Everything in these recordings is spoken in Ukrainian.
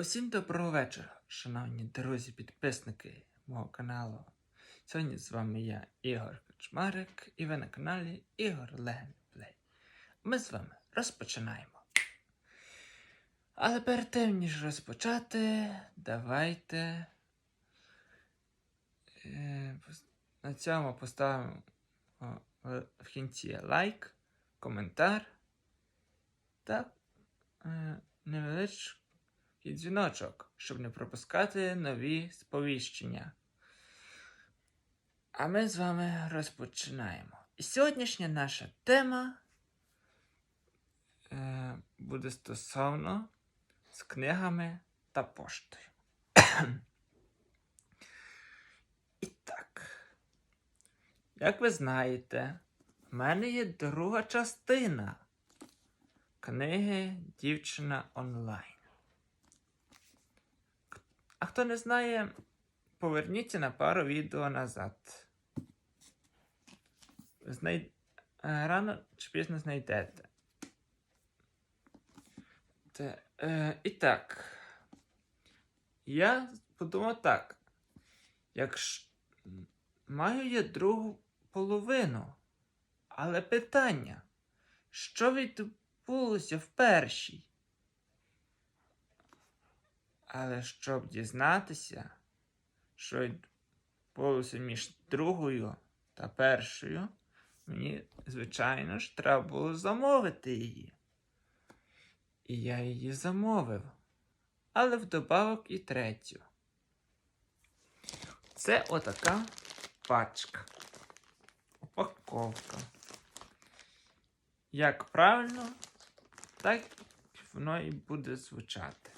Усім доброго вечора, шановні друзі, підписники мого каналу. Сьогодні з вами я, Ігор Кочмарик, і ви на каналі Ігор Леген Плей. Ми з вами розпочинаємо. Але перед тим, ніж розпочати, давайте е, на цьому поставимо в кінці лайк, коментар та е, невеличкий і дзвіночок, щоб не пропускати нові сповіщення. А ми з вами розпочинаємо. І сьогоднішня наша тема е, буде стосовно з книгами та поштою. І так, як ви знаєте, в мене є друга частина книги Дівчина онлайн. А хто не знає, поверніться на пару відео назад. Знай... е, Рано чи пізно знайдете. Те, е, і так. Я подумав так. Якщо маю я другу половину, але питання, що відбулося в першій? Але щоб дізнатися, що відбулося між другою та першою, мені, звичайно ж, треба було замовити її. І я її замовив. Але вдобавок і третю. Це отака пачка. Упаковка. Як правильно, так воно і буде звучати.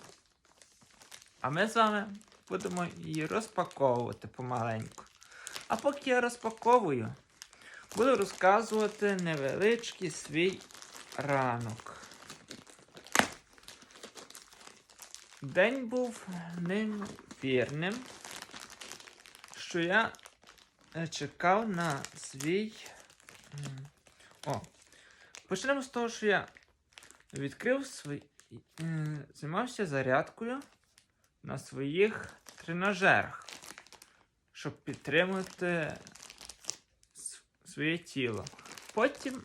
А ми з вами будемо її розпаковувати помаленьку. А поки я розпаковую, буду розказувати невеличкий свій ранок. День був неймовірним, що я е, чекав на свій. О, почнемо з того, що я відкрив свій. Займався зарядкою на своїх тренажерах, щоб підтримувати своє тіло. Потім,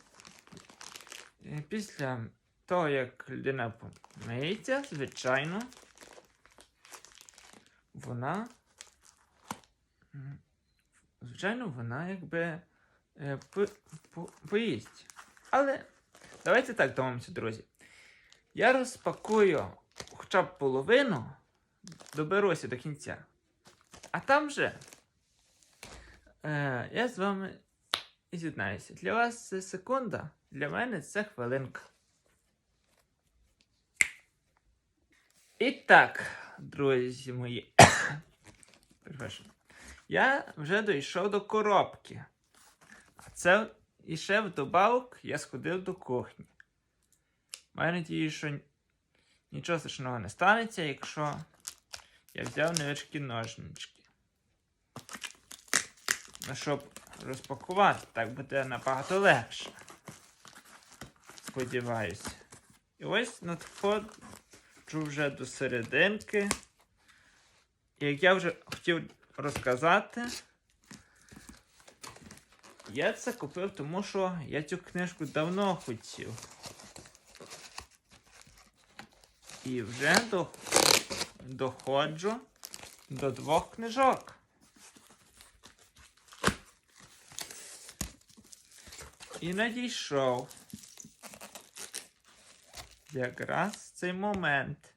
е, після того, як людина помиється, звичайно, вона. Звичайно, вона якби е, по- по- поїсть. Але давайте так домовимося, друзі. Я розпакую хоча б половину, доберуся до кінця. А там же е, я з вами і з'єднаюся. Для вас це секунда, для мене це хвилинка. І так, друзі мої. Я вже дійшов до коробки. А це і ще вдобавок я сходив до кухні. Маю надію, що нічого страшного не станеться, якщо я взяв невеличкі ножнички. Ну, щоб розпакувати, так буде набагато легше. Сподіваюся. І ось надходжу вже до серединки. Як я вже хотів розказати, я це купив, тому що я цю книжку давно хотів. І вже до, доходжу до двох книжок. І надійшов якраз цей момент.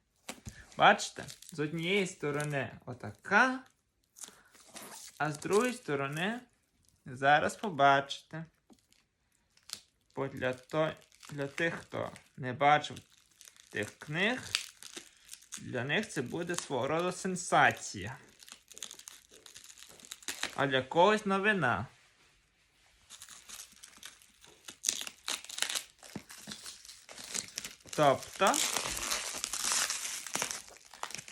Бачите, з однієї сторони отака, а з другої сторони зараз побачите. Бо для, то, для тих, хто не бачив тих книг, для них це буде свого роду сенсація. А для когось новина. Тобто,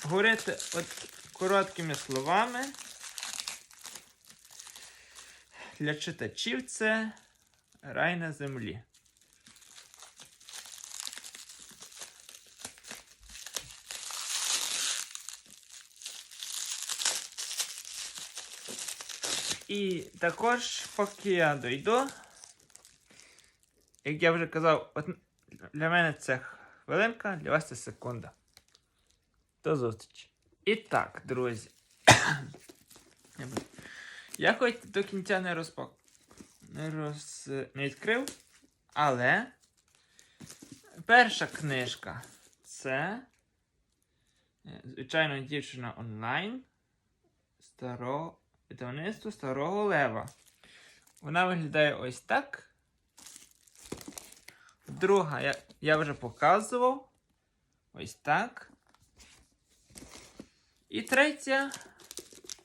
говорити от короткими словами для читачів це рай на землі. І також, поки я дойду, як я вже казав, для мене це хвилинка, для вас це секунда. До зустрічі. І так, друзі. Я хоч до кінця не розпак... не, роз... не відкрив, але перша книжка це, е, звичайно, дівчина онлайн старого видавництва Старого Лева. Вона виглядає ось так. Друга я, я вже показував. Ось так. І третя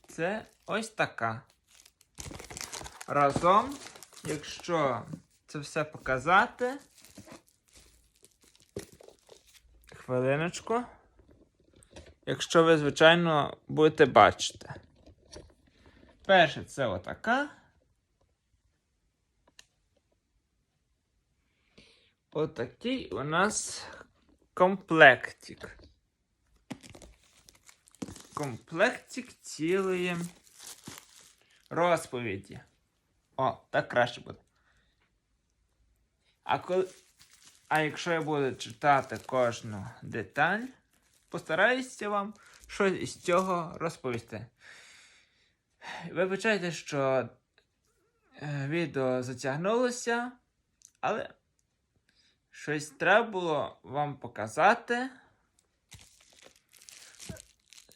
це ось така. Разом, якщо це все показати. Хвилиночку. Якщо ви, звичайно, будете бачити. Перше це отака. Отакий у нас комплектик. Комплектик цілої розповіді. О, так краще буде. А коли. А якщо я буду читати кожну деталь, постараюся вам щось із цього розповісти. Вибачайте, що е, відео затягнулося, але щось треба було вам показати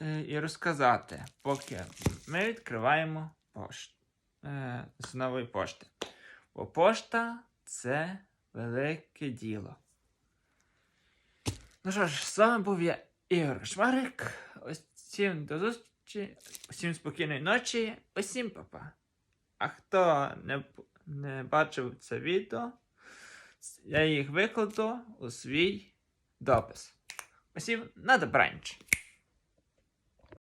е, і розказати, поки ми відкриваємо пошт, е, з нової пошти. Бо пошта це велике діло. Ну що ж, з вами був я Ігор Шмарик. Ось всім до зустрічі, всім спокійної ночі, усім папа. А хто не, не бачив це відео, я їх викладу у свій допис. Усім на добранч.